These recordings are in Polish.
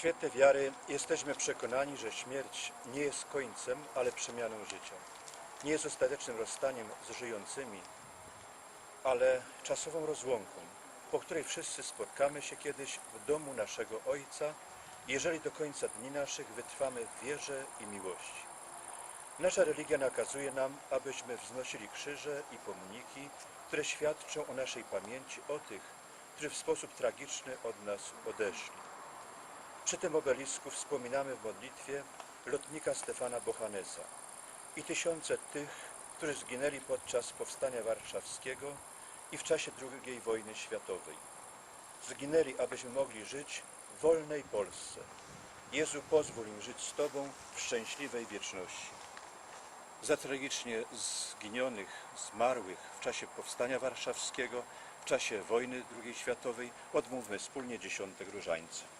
świetle wiary jesteśmy przekonani, że śmierć nie jest końcem, ale przemianą życia. Nie jest ostatecznym rozstaniem z żyjącymi, ale czasową rozłąką, po której wszyscy spotkamy się kiedyś w domu naszego Ojca, jeżeli do końca dni naszych wytrwamy w wierze i miłości. Nasza religia nakazuje nam, abyśmy wznosili krzyże i pomniki, które świadczą o naszej pamięci o tych, którzy w sposób tragiczny od nas odeszli. Przy tym obelisku wspominamy w modlitwie lotnika Stefana Bochanesa i tysiące tych, którzy zginęli podczas Powstania Warszawskiego i w czasie II wojny światowej. Zginęli, abyśmy mogli żyć w wolnej Polsce. Jezu, pozwól im żyć z Tobą w szczęśliwej wieczności. Za tragicznie zginionych, zmarłych w czasie Powstania Warszawskiego, w czasie wojny II światowej odmówmy wspólnie dziesiątek różańca.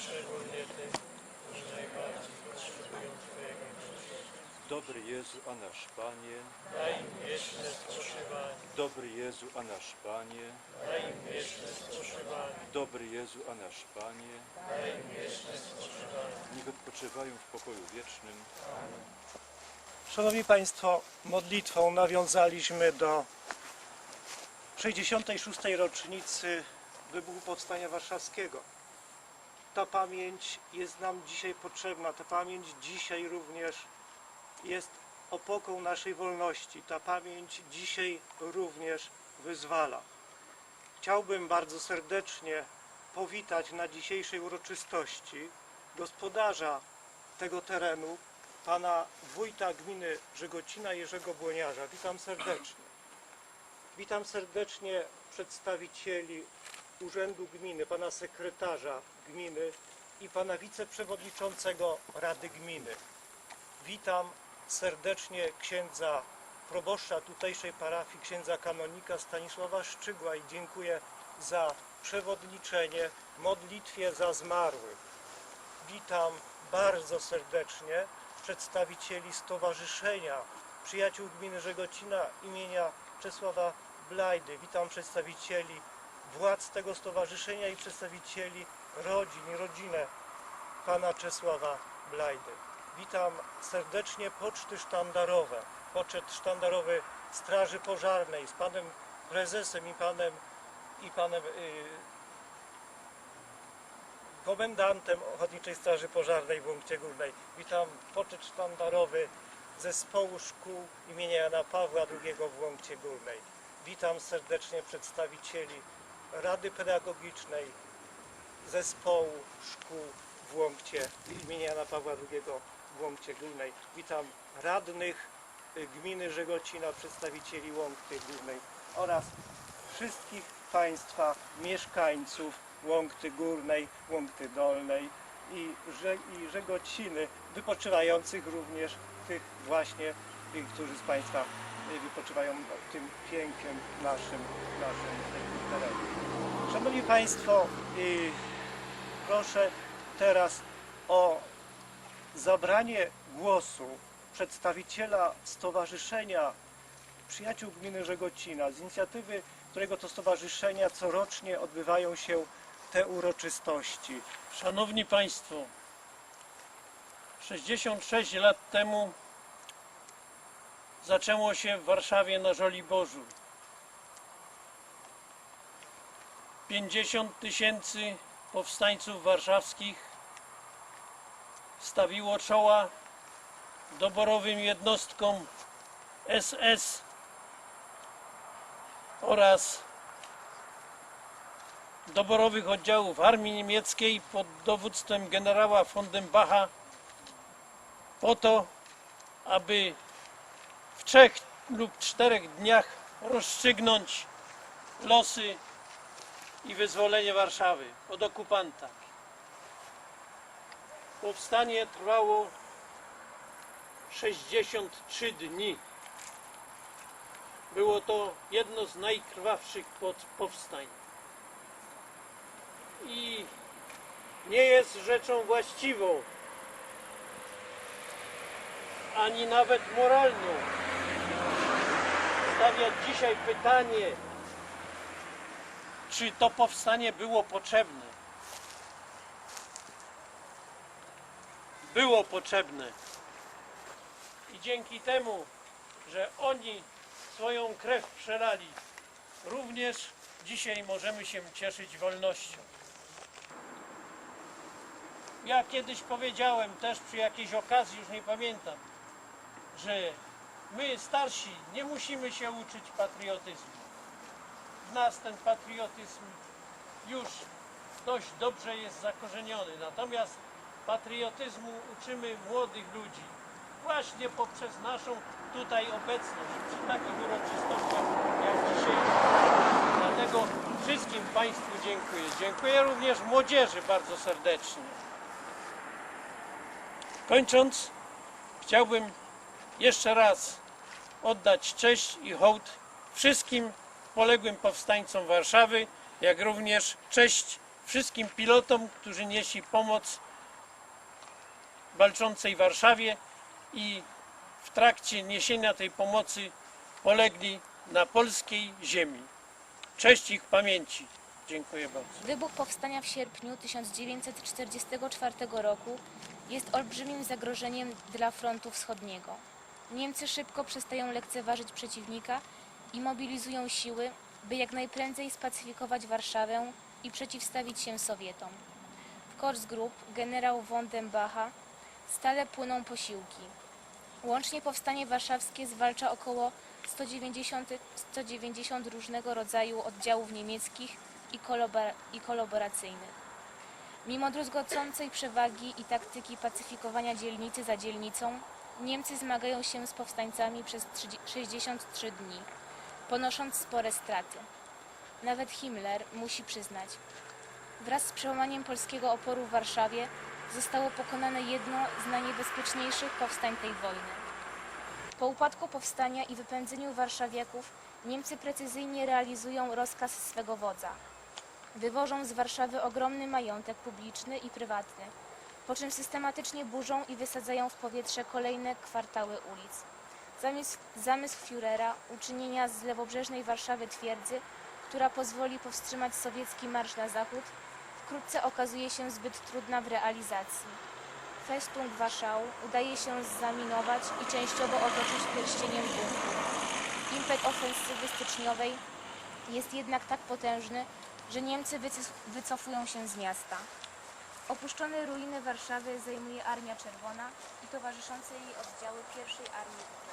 Szczególnie tym, którzy najbardziej potrzebują Twojego miłosierdzia. dobry Jezu, a nasz Panie, Daj im wieczne spoczywanie, dobry Jezu, a nasz Panie, daj im wieczne spoczywanie, dobry Jezu, a nasz Panie, daj im wieczne spoczywanie. niech odpoczywają w pokoju wiecznym. Szanowni Państwo, modlitwą nawiązaliśmy do 66. rocznicy wybuchu Powstania Warszawskiego. Ta pamięć jest nam dzisiaj potrzebna. Ta pamięć dzisiaj również jest opoką naszej wolności. Ta pamięć dzisiaj również wyzwala. Chciałbym bardzo serdecznie powitać na dzisiejszej uroczystości gospodarza tego terenu, pana wójta gminy Żegocina Jerzego Błoniarza. Witam serdecznie. Witam serdecznie przedstawicieli Urzędu Gminy, pana sekretarza gminy i pana wiceprzewodniczącego Rady Gminy. Witam serdecznie księdza proboszcza tutejszej parafii, księdza kanonika Stanisława Szczygła i dziękuję za przewodniczenie modlitwie za zmarłych. Witam bardzo serdecznie przedstawicieli Stowarzyszenia Przyjaciół Gminy Żegocina imienia Czesława Blajdy. Witam przedstawicieli władz tego stowarzyszenia i przedstawicieli rodzin i rodzinę pana Czesława Blajdy. Witam serdecznie poczty sztandarowe, poczet sztandarowy Straży Pożarnej z panem prezesem i panem i panem y, komendantem Ochotniczej Straży Pożarnej w Łąkcie Górnej. Witam poczet sztandarowy zespołu szkół imienia Jana Pawła II w Łąkcie Górnej. Witam serdecznie przedstawicieli Rady Pedagogicznej zespołu szkół w Łąkcie imienia Jana Pawła II w Łąkcie Górnej. Witam radnych gminy Żegocina, przedstawicieli Łąkty Górnej oraz wszystkich Państwa mieszkańców Łąkty Górnej, Łąkty Dolnej i, Że, i Żegociny, wypoczywających również tych właśnie, którzy z Państwa wypoczywają tym pięknym naszym, naszym terenie. Szanowni Państwo, y, proszę teraz o zabranie głosu przedstawiciela Stowarzyszenia Przyjaciół Gminy Żegocina. Z inicjatywy którego to stowarzyszenia corocznie odbywają się te uroczystości. Szanowni Państwo, 66 lat temu zaczęło się w Warszawie na Żoliborzu. 50 tysięcy powstańców warszawskich stawiło czoła doborowym jednostkom SS oraz doborowych oddziałów armii niemieckiej pod dowództwem generała von den Bacha po to, aby w trzech lub czterech dniach rozstrzygnąć losy i wyzwolenie Warszawy od okupanta. Powstanie trwało 63 dni. Było to jedno z najkrwawszych powstań. I nie jest rzeczą właściwą, ani nawet moralną, stawiać dzisiaj pytanie, czy to powstanie było potrzebne. Było potrzebne. I dzięki temu, że oni swoją krew przelali, również dzisiaj możemy się cieszyć wolnością. Ja kiedyś powiedziałem też przy jakiejś okazji, już nie pamiętam, że my starsi nie musimy się uczyć patriotyzmu. Nas ten patriotyzm już dość dobrze jest zakorzeniony. Natomiast patriotyzmu uczymy młodych ludzi właśnie poprzez naszą tutaj obecność przy takich uroczystościach jak dzisiaj. Dlatego wszystkim Państwu dziękuję. Dziękuję również młodzieży bardzo serdecznie. Kończąc, chciałbym jeszcze raz oddać cześć i hołd wszystkim poległym powstańcom Warszawy, jak również cześć wszystkim pilotom, którzy nieśli pomoc walczącej Warszawie i w trakcie niesienia tej pomocy polegli na polskiej ziemi. Cześć ich pamięci. Dziękuję bardzo. Wybuch powstania w sierpniu 1944 roku jest olbrzymim zagrożeniem dla frontu wschodniego. Niemcy szybko przestają lekceważyć przeciwnika i mobilizują siły, by jak najprędzej spacyfikować Warszawę i przeciwstawić się Sowietom. W Korsgrupp generał von den Bacha stale płyną posiłki. Łącznie powstanie warszawskie zwalcza około 190, 190 różnego rodzaju oddziałów niemieckich i, kolabora- i kolaboracyjnych. Mimo druzgocącej przewagi i taktyki pacyfikowania dzielnicy za dzielnicą, Niemcy zmagają się z powstańcami przez 30 63 dni, ponosząc spore straty. Nawet Himmler musi przyznać, wraz z przełamaniem polskiego oporu w Warszawie zostało pokonane jedno z najniebezpieczniejszych powstań tej wojny. Po upadku powstania i wypędzeniu warszawiaków Niemcy precyzyjnie realizują rozkaz swego wodza. Wywożą z Warszawy ogromny majątek publiczny i prywatny, po czym systematycznie burzą i wysadzają w powietrze kolejne kwartały ulic. Zamysł, zamysł Führera uczynienia z lewobrzeżnej Warszawy twierdzy, która pozwoli powstrzymać sowiecki marsz na zachód, wkrótce okazuje się zbyt trudna w realizacji. Festung Warszał udaje się zaminować i częściowo otoczyć pierścieniem bunkrów. Impet ofensywy styczniowej jest jednak tak potężny, że Niemcy wycofują się z miasta. Opuszczone ruiny Warszawy zajmuje Armia Czerwona i towarzyszące jej oddziały pierwszej Armii.